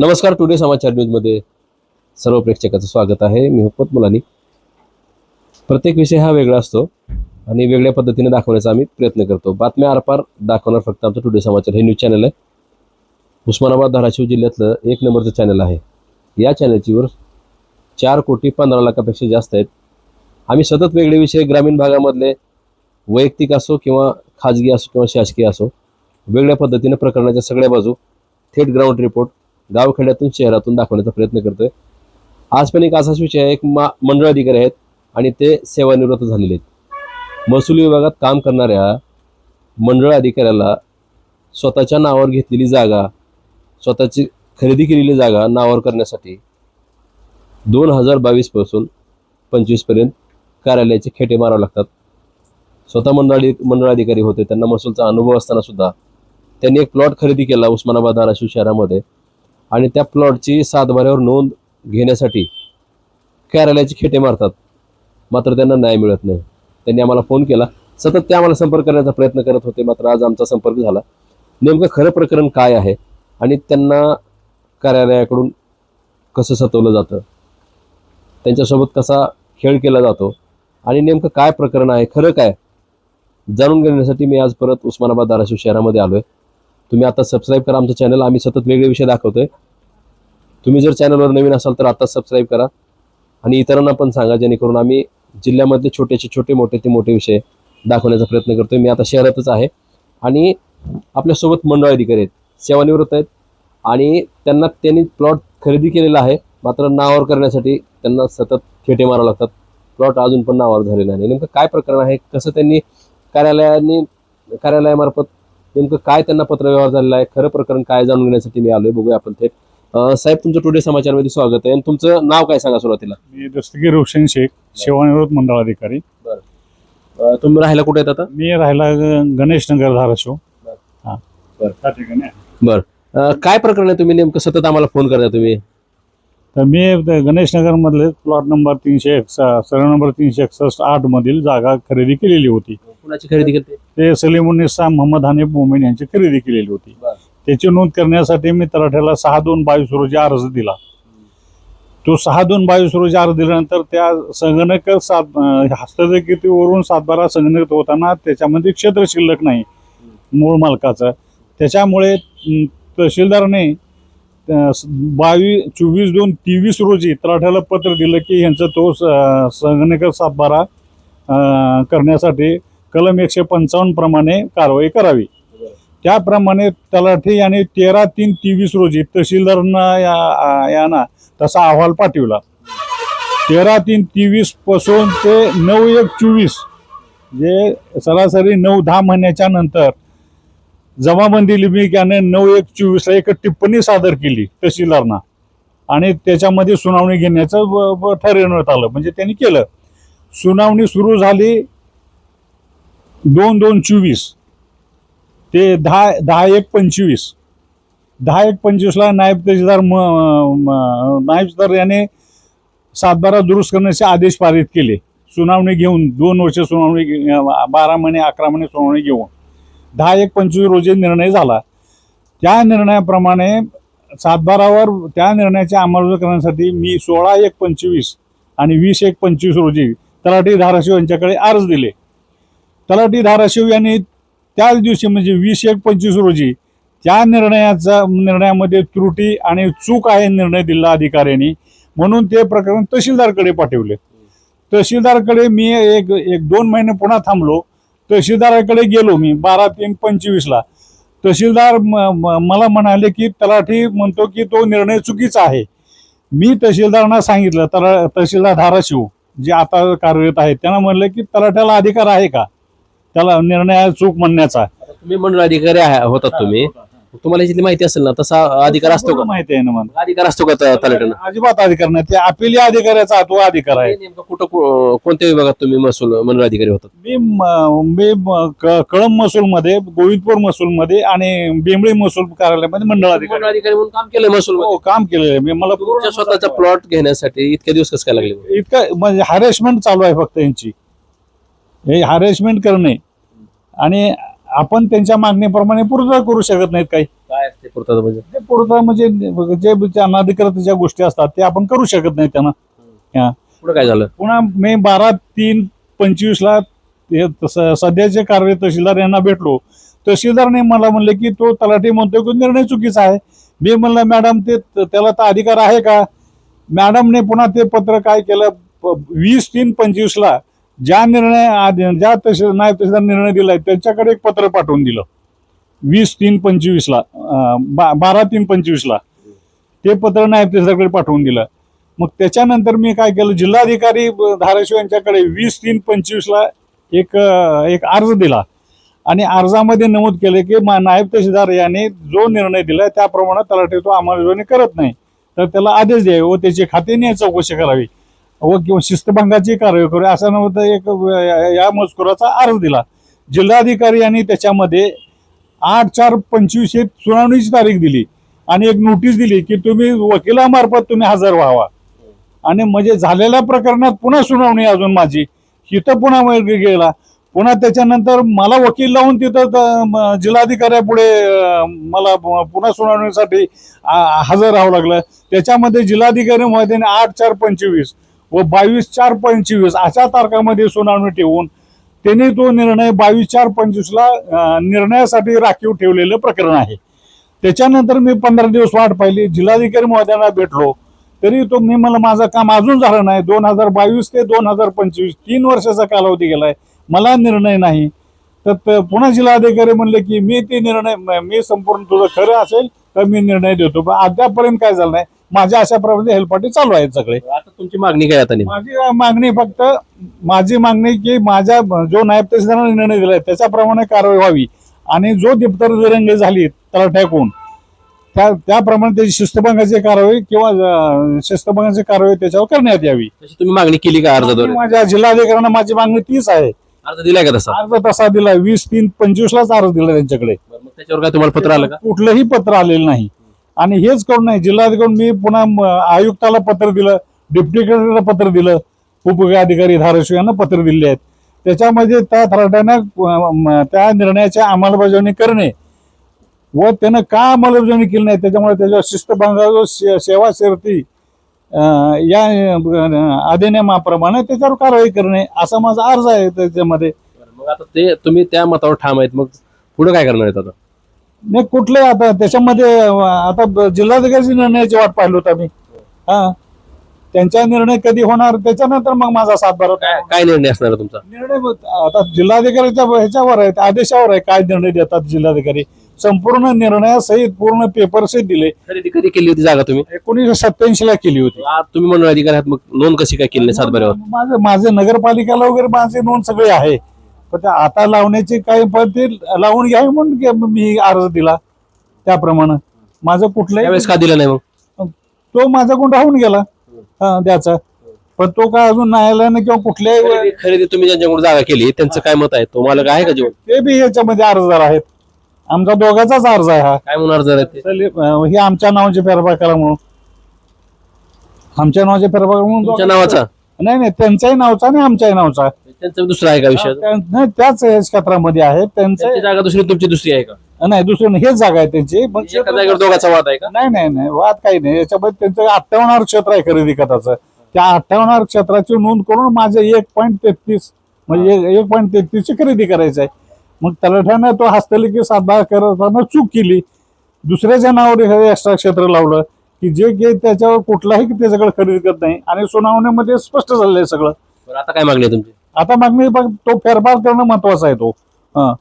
नमस्कार टुडे समाचार न्यूजमध्ये सर्व प्रेक्षकाचं स्वागत आहे. मी हुकमत मुलानी. प्रत्येक विषय हा वेगळा असतो आणि वेगळ्या पद्धतीने दाखवण्याचा आम्ही प्रयत्न करतो. बातम्या आरपार दाखवणार फक्त आमचं टुडे समाचार हे न्यूज चॅनल आहे. उस्मानाबाद धाराशिव जिल्ह्यातलं एक नंबरचं चॅनल आहे. या चॅनलची वर चार कोटी पंधरा लाखापेक्षा जास्त आहेत. आम्ही सतत वेगळे विषय ग्रामीण भागामधले वैयक्तिक असो किंवा खाजगी असो किंवा शासकीय असो वेगळ्या पद्धतीने प्रकरणाच्या सगळ्या बाजू थेट ग्राउंड रिपोर्ट गावखेड्यातून शहरातून दाखवण्याचा प्रयत्न करतोय. आज पण एक असाच विषय आहे एक मा मंडळ अधिकारी आहेत आणि ते सेवानिवृत्त झालेले आहेत. महसूल विभागात काम करणाऱ्या मंडळ अधिकाऱ्याला स्वतःच्या नावावर घेतलेली जागा स्वतःची खरेदी केलेली जागा नावावर करण्यासाठी दोन हजार बावीसपासून पंचवीसपर्यंत कार्यालयाचे खेटे मारावे लागतात. स्वतः मंडळ मंडळ अधिकारी होते त्यांना महसूलचा अनुभव असताना सुद्धा त्यांनी एक प्लॉट खरेदी केला उस्मानाबाद धाराशिव शहरामध्ये. आणि त्या प्लॉटची सातबाऱ्यावर नोंद घेण्यासाठी कार्यालयाचे खेटे मारतात. मात्र त्यांना न्याय मिळत नाही. त्यांनी आम्हाला फोन केला. सतत ते आम्हाला संपर्क करण्याचा प्रयत्न करत होते. मात्र आज आमचा संपर्क झाला. नेमकं खरं प्रकरण काय आहे आणि त्यांना कार्यालयाकडून कसं सतवलं जातं? त्यांच्यासोबत कसा खेळ केला जातो? आणि नेमकं काय प्रकरण आहे? खरं काय? जाणून घेण्यासाठी मी आज परत उस्मानाबाद धाराशिव शहरामध्ये आलो आहे तुम्ही आता सबस्क्राईब करा आमचं चॅनल आम्ही सतत वेगळे विषय दाखवतोय. तुम्ही जर चॅनलवर नवीन असाल तर आता सबस्क्राईब करा. आणि इतरांना पण सांगा जेणेकरून आम्ही जिल्ह्यामधले छोटेचे छोटे मोठे ते मोठे विषय दाखवण्याचा प्रयत्न करतोय. मी आता शहरातच आहे. आणि आपल्यासोबत मंडळ अधिकारी आहेत. सेवानिवृत्त आहेत. आणि त्यांना त्यांनी प्लॉट खरेदी केलेला आहे. मात्र नावावर करण्यासाठी त्यांना सतत खेटे मारावं लागतात. प्लॉट अजून पण नावावर झालेला नाही. नेमकं काय प्रकरण आहे? कसं त्यांनी कार्यालयाने कार्यालयामार्फत नेमकं काय त्यांना पत्रव्यवहार झालेला आहे खरं प्रकरण काय जाणून घेण्यासाठी मी आलोय बघूया आपण थेट साहेब तुमचं टुडे समाचारमध्ये स्वागत आहे. आणि तुमचं नाव काय सांगा सुरुवातीला? मी दस्तगीर रोशन शेख सेवानिवृत्त मंडळ अधिकारी अं, तुम्ही राहायला कुठे येत आता? मी राहिला ग- गणेश नगर धाराशिव. बरं. हा. बरं. काय प्रकरण आहे तुम्ही नेमकं? सतत आम्हाला फोन करता तुम्ही. तर मी द- गणेश नगर मधले प्लॉट नंबर तीनशे एक सर्व नंबर तीनशे एकसष्ट आठ मधील जागा खरेदी केलेली होती. कुणाची खरेदी करते ते सलीमुन्निसा मोहम्मद हानिफ मोमेन यांची खरेदी केलेली होती. त्याची नोंद करण्यासाठी मी तलाठ्याला सहा दोन बावीस रोजी अर्ज दिला. तो सहा दोन बावीस रोजी अर्ज दिल्यानंतर त्या संगणक सात अं, हस्तलिखितीवरून सातबारा संगणक होताना त्याच्यामध्ये क्षेत्र शिल्लक नाही मूळ मालकाचं. त्याच्यामुळे तहसीलदारने बावीस चोवीस दोन तेवीस रोजी तलाठ्याला पत्र दिलं की यांचा तो स- संगणक सातबारा करण्यासाठी कलम एकशे पंचावन्नप्रमाणे कारवाई करावी. त्याप्रमाणे तलाठी यांनी तेरा तीन तेवीस रोजी तहसीलदारांना या यांना तसा अहवाल पाठविला. तेरा तीन तेवीसपासून ते नऊ एक चोवीस जे सरासरी नऊ दहा महिन्याच्या नंतर जमाबंदी लिपिक याने नऊ एक चोवीसला एक टिप्पणी सादर केली तहसीलदारांना. आणि त्याच्यामध्ये सुनावणी घेण्याचं ठरवण्यात आलं. म्हणजे त्यांनी केलं. सुनावणी सुरू झाली दोन दोन चोवीस. ते दहा दहा एक पंचवीस. दहा एक पंचवीसला नायब तहसीलदार म नायब तहसीलदार याने सातबारा दुरुस्त करण्याचे आदेश पारित केले. सुनावणी घेऊन दोन वर्ष सुनावणी बारा महिने अकरा महिने सुनावणी घेऊन. दहा एक पंचवीस रोजी निर्णय झाला. त्या निर्णयाप्रमाणे सातबारावर त्या निर्णयाची अंमलबजावणी करण्यासाठी मी सोळा एक पंचवीस आणि वीस एक पंचवीस रोजी तलाठी धाराशिव यांच्याकडे अर्ज दिले. तलाठी धाराशिव यांनी त्याच दिवशी म्हणजे वीस एक पंचवीस रोजी त्या निर्णयाचा निर्णयामध्ये त्रुटी आणि चूक आहे निर्णय दिला अधिकाऱ्यांनी. म्हणून ते प्रकरण तहसीलदारकडे पाठवले. तहसीलदारकडे मी एक एक दोन महिने पुन्हा थांबलो. तहसीलदाराकडे गेलो मी बारा तीन पंचवीसला तहसीलदार मला म्हणाले की तलाठी म्हणतो की तो निर्णय चुकीचा आहे. मी तहसीलदारांना सांगितलं तला तहसीलदार धाराशिव जे आता कार्यरत आहेत त्यांना म्हणलं की तलाठ्याला अधिकार आहे का? त्याला निर्णय चूक म्हणण्याचा. तुम्ही म्हणून अधिकारी होतात तुम्ही. तुम्हाला याच्यातली माहिती असेल ना तसा अधिकार असतो का? माहिती आहे ना मला. अधिकार असतो का तलाट्याला अजिबात अधिकार नाही. ते अपिली अधिकाऱ्याचा तो अधिकार आहे. नेमकं कुठं कु- कोणत्या विभागात तुम्ही महसूल मंडळ अधिकारी होतात? मी म- मी म- क- कळंब महसूल मध्ये गोविंदपूर महसूल मध्ये आणि बेंबळी महसूल कार्यालयामध्ये मंडळ अधिकारी. मंडळ अधिकारी म्हणून काम केलं महसूल हो, काम केलेलं आहे. मी मला तुमच्या स्वतःचा प्लॉट घेण्यासाठी इतके दिवस कसं काय लागले? इतकं म्हणजे हॅरेसमेंट चालू आहे फक्त यांची. हे हॅरेसमेंट करणे आणि आपण त्यांच्या मागणीप्रमाणे पूर्ण करू शकत नाहीत काही. काय असते पुरतात म्हणजे? ते म्हणजे जे जे अनाधिकृत ज्या गोष्टी असतात ते आपण करू शकत नाही त्यांना. पुढे काय झालं? पुन्हा मे बारा तीन पंचवीसला हे तसं सध्याचे कारवाई तहसीलदार यांना भेटलो. तहसीलदारने मला म्हणले की तो तलाठी म्हणतोय की निर्णय चुकीचा आहे. मी म्हणलं मॅडम ते त्याला तर अधिकार आहे का? मॅडमने पुन्हा ते पत्र काय केलं? प- वीस तीन पंचवीसला ज्या निर्णय ज्या तहसील नायब तहसीलदार निर्णय दिलाय त्यांच्याकडे एक पत्र पाठवून दिलं. वीस तीन पंचवीसला बा बारा तीन पंचवीसला ते पत्र नायब तहसीलदारकडे पाठवून दिलं. मग त्याच्यानंतर मी काय केलं जिल्हाधिकारी धाराशिव यांच्याकडे वीस तीन पंचवीसला एक एक अर्ज दिला. आणि अर्जामध्ये नमूद केले की मा- नायब तहसीलदार यांनी जो निर्णय दिला त्याप्रमाणे तलाठी तो अंमलबजावणी करत नाही. तर त्याला आदेश द्यावे व त्याची खात्याने चौकशी करावी. व किंवा शिस्तभंगाची कारवाई करू असा नव्हतं एक या मजकुराचा अर्ज दिला. जिल्हाधिकारी यांनी त्याच्यामध्ये आठ चार पंचवीस हे सुनावणीची तारीख दिली आणि एक नोटीस दिली की तुम्ही वकिलामार्फत तुम्ही हजर व्हावा. आणि म्हणजे झालेल्या प्रकरणात पुन्हा सुनावणी अजून माझी. इथं पुन्हा गेला. पुन्हा त्याच्यानंतर मला वकील लावून तिथं जिल्हाधिकाऱ्यापुढे मला पुन्हा सुनावणीसाठी हजर राहावं लागलं. त्याच्यामध्ये जिल्हाधिकारी महोदयाने आठ चार पंचवीस व बावीस चार पंचवीस अशा तारखामध्ये सुनावणी ठेवून त्यांनी तो निर्णय बावीस चार पंचवीसला निर्णयासाठी राखीव ठेवलेलं प्रकरण आहे. त्याच्यानंतर मी पंधरा दिवस वाट पाहिली. जिल्हाधिकारी महोदयांना भेटलो. तरी तो मी मला माझं काम अजून झालं नाही. दोन हजार बावीस ते दोन हजार पंचवीस तीन वर्षाचा कालावधी गेलाय. मला निर्णय नाही. तर त- पुन्हा जिल्हाधिकारी म्हणले की मी ते निर्णय मी संपूर्ण तुझं खरं असेल तर मी निर्णय देतो. पण अद्यापर्यंत काय झालं नाही. माझ्या अशा प्रमाणे हेलपाटी चालू आहेत सगळे. आता तुमची मागणी काय आता नेमकी? माझी मागणी फक्त माझी मागणी की माझ्या जो नायब तहसीलदाराने निर्णय दिलाय त्याच्याप्रमाणे कारवाई व्हावी. आणि जो दिप्तर दिरंगी झाली तलाठ्याकडून त्या त्याप्रमाणे त्याची शिस्तभंगाची कारवाई किंवा अं, शिस्तभंगाची कारवाई त्याच्यावर करण्यात यावी. तशी तुम्ही मागणी केली का अर्जाद्वारे माझ्या जिल्हाधिकाऱ्यांना माझी मागणी तीच आहे. अर्ज दिलाय का तसा? अर्ज तसा दिला वीस तीन पंचवीसलाच अर्ज दिला त्यांच्याकडे. मग त्याच्यावर काय तुम्हाला पत्र आलं का? कुठलंही पत्र आलेलं नाही. आणि हेच करून नाही जिल्हाधिकारी मी पुन्हा म- आयुक्ताला पत्र दिलं डिप्टी कलेक्टरला पत्र दिलं उपअधिकारी धाराशिव यांना पत्र दिले आहेत. त्याच्यामध्ये त्या थराट्यानं त्या निर्णयाची अंमलबजावणी करणे व त्यानं का अंमलबजावणी केली नाही त्याच्यामुळे त्याच्या शिस्तभंगावर से- सेवा शर्ती या अधिनियमाप्रमाणे त्याच्यावर कारवाई करणे असा माझा अर्ज आहे त्याच्यामध्ये. मग आता ते तुम्ही त्या मतावर ठाम आहेत मग पुढे काय करणार आहेत आता? नाही कुठले आता त्याच्यामध्ये आता जिल्हाधिकारी निर्णयाची वाट पाहिलो होता मी हा. त्यांचा निर्णय कधी होणार त्याच्यानंतर मग माझा सातबारा काय काय निर्णय असणार आहे तुमचा? निर्णय आता जिल्हाधिकाऱ्याच्या ह्याच्यावर आहे आदेशावर आहे काय निर्णय देतात जिल्हाधिकारी? संपूर्ण निर्णयासहित पूर्ण पेपर सहित दिले. खरेदी कधी केली होती जागा तुम्ही? एकोणीसशे सत्याऐंशी ला केली होती. आज तुम्ही मंडळ अधिकारी आहात मग नोंद कशी काय केली नाही सातबाऱ्यावर? माझे माझे नगरपालिकेला वगैरे माझे नोंद सगळे आहे. पण आता लावण्याचे काही पण ते लावून घ्यावे म्हणून मी अर्ज दिला त्याप्रमाणे. माझं कुठलंही का दिलं नाही मग? तो माझ्याकडून राहून गेला. हा, द्याचा पण तो काय अजून न्यायालयाने किंवा कुठल्याही खरेदी- खरेदी तुम्ही ज्यांच्याकडून जागा केली त्यांचं काय मत आहे? तुम्हाला काय आहे का जीवन? ते बी याच्यामध्ये अर्जदार आहेत. आमचा दोघाचाच अर्ज आहे हा. काय म्हणून अर्ज आहे ते? चल, अं, हे आमच्या नावाचे फेरफार करा म्हणून. आमच्या नावाचे फेरफार म्हणून नावाचा? नाही नाही त्यांच्याही नावचा आणि आमच्याही नावचा. त्यांचं दुसरं आहे का विषय? नाही त्याच याच क्षेत्रामध्ये आहे. त्यांची त्यांचे जागा दुसरी तुमची दुसरी आहे का? नाही दुसरं नाही, हेच जागा आहे त्यांची. पण एका जागेवर दोघाचा वाद आहे का? नाही नाही नाही वाद काही नाही. याच्यामध्ये त्यांचं अठ्ठावन्न क्षेत्र आहे खरेदी खताचं. त्या अठ्ठावन्न क्षेत्राची नोंद करून माझे एक पॉईंट तेहतीस म्हणजे एक- पॉईंट तेहतीस ची खरेदी करायची आहे. मग तलाठ्यानं तो हस्तलिखित सातबारा करताना चूक केली. दुसऱ्याच्या नावावर हे एक्स्ट्रा क्षेत्र लावलं की जे की त्याच्यावर कुठलाही त्याच्याकडे खरेदी करत नाही. आणि सुनावणीमध्ये स्पष्ट आहे सगळं. बरं आता काय मागणी आहे तुमची? आता मागणी बघ तो फेरफार करणं महत्त्वाचा आहे तो. हा.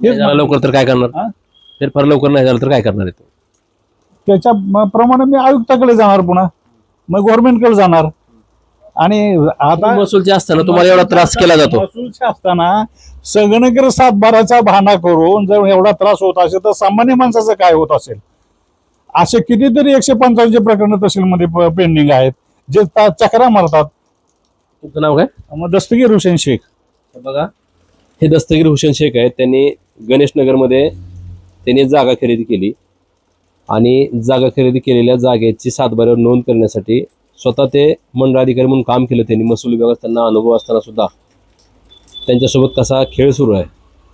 नाही झालं लवकर तर काय करणार? हा? फेरफार लवकर नाही झालं तर काय करणार आहे त्याच्या म- प्रमाणे मी आयुक्ताकडे जाणार पुन्हा. मग गव्हर्नमेंटकडे जाणार. आणि आता तुम्ही महसूलचे असताना तुम्हाला एवढा त्रास केला जातो. महसूलचे असताना संगणकर सातबाराचा बहाणा करून जर एवढा त्रास होत असेल तर सामान्य माणसाचं काय होत असेल? असे कितीतरी एकशे पंचावन्नचे प्रकरण तहसीलमध्ये पेंडिंग आहेत. जे ता- चकरा मारतात. तुमचं नाव काय? मग दस्तगीर हुसेन शेख. बघा हे दस्तगीर हुसेन शेख आहेत. त्यांनी गणेश नगरमध्ये त्यांनी जागा खरेदी केली. आणि जागा खरेदी केलेल्या जागेची सातबाऱ्यावर नोंद करण्यासाठी स्वतः ते मंडळाधिकारी म्हणून काम केलं. त्यांनी महसूल विभागात त्यांना अनुभव असताना सुद्धा त्यांच्यासोबत कसा खेळ सुरू आहे.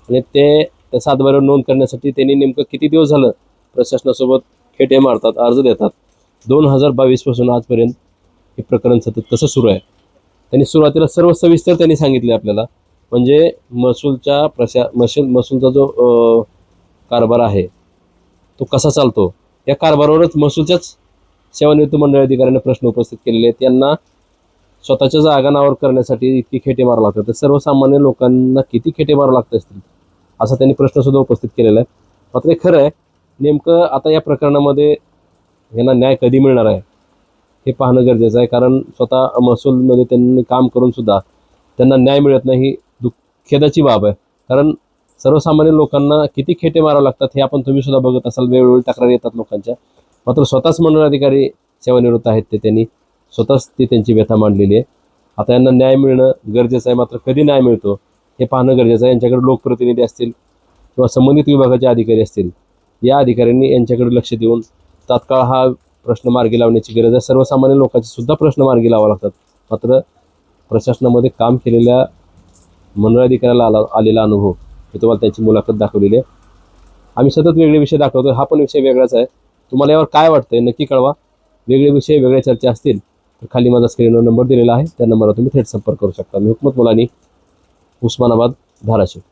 आणि ते त्या सातबाऱ्यावर नोंद करण्यासाठी त्यांनी नेमकं किती दिवस झालं? प्रशासनासोबत खेटे मारतात अर्ज देतात. दोन हजार बावीसपासून आजपर्यंत हे प्रकरण सतत कसं सुरू आहे? त्यांनी सुरुवातीला सर्व सविस्तर त्यांनी सांगितले आपल्याला. म्हणजे महसूलच्या प्रशा महसूल महसूलचा जो कारभार आहे तो कसा चालतो? या कारभारावरच महसूलच्याच सेवानिवृत्त मंडळ अधिकाऱ्यांनी प्रश्न उपस्थित केलेले आहेत. त्यांना स्वतःच्या जागा नावर करण्यासाठी इतकी खेटे मारावं लागतात. तर सर्वसामान्य लोकांना किती खेटे मारावं लागत असतील? असा त्यांनी प्रश्नसुद्धा उपस्थित केलेला आहे. मात्र हे खरं आहे नेमकं आता या प्रकरणामध्ये यांना न्याय कधी मिळणार आहे? हे पाहणं गरजेचं आहे. कारण स्वतः महसूलमध्ये त्यांनी काम करून सुद्धा त्यांना न्याय मिळत नाही ही दुःखेदाची बाब आहे. कारण सर्वसामान्य लोकांना किती खेटे मारावं लागतात हे आपण तुम्ही सुद्धा बघत असाल. वेळोवेळी तक्रारी येतात लोकांच्या. मात्र स्वतःच मंडळ अधिकारी सेवानिवृत्त आहेत ते त्यांनी. स्वतःच ती त्यांची व्यथा मांडलेली आहे. आता यांना न्याय मिळणं गरजेचं आहे. मात्र कधी न्याय मिळतो हे पाहणं गरजेचं आहे. यांच्याकडे लोकप्रतिनिधी असतील किंवा संबंधित विभागाचे अधिकारी असतील या अधिकाऱ्यांनी यांच्याकडे लक्ष देऊन तात्काळ हा प्रश्न मार्गी लावण्याची गरज आहे. सर्वसामान्य लोकांचे सुद्धा प्रश्न मार्गी लावा लागतात. मात्र प्रशासनामध्ये काम केलेल्या मनोराधिकाऱ्याला आला आलेला अनुभव मी तुम्हाला त्यांची मुलाखत दाखवलेली आहे. आम्ही सतत वेगळे विषय दाखवतो हा पण विषय वेगळाच आहे. तुम्हाला यावर काय वाटतंय? नक्की कळवा. वेगळे विषय वेगळ्या चर्चा असतील तर खाली माझा स्क्रीनवर नंबर दिलेला आहे. त्या नंबरवर तुम्ही थेट संपर्क करू शकता. मी हुकमत मुलानी उस्मानाबाद धाराशिव.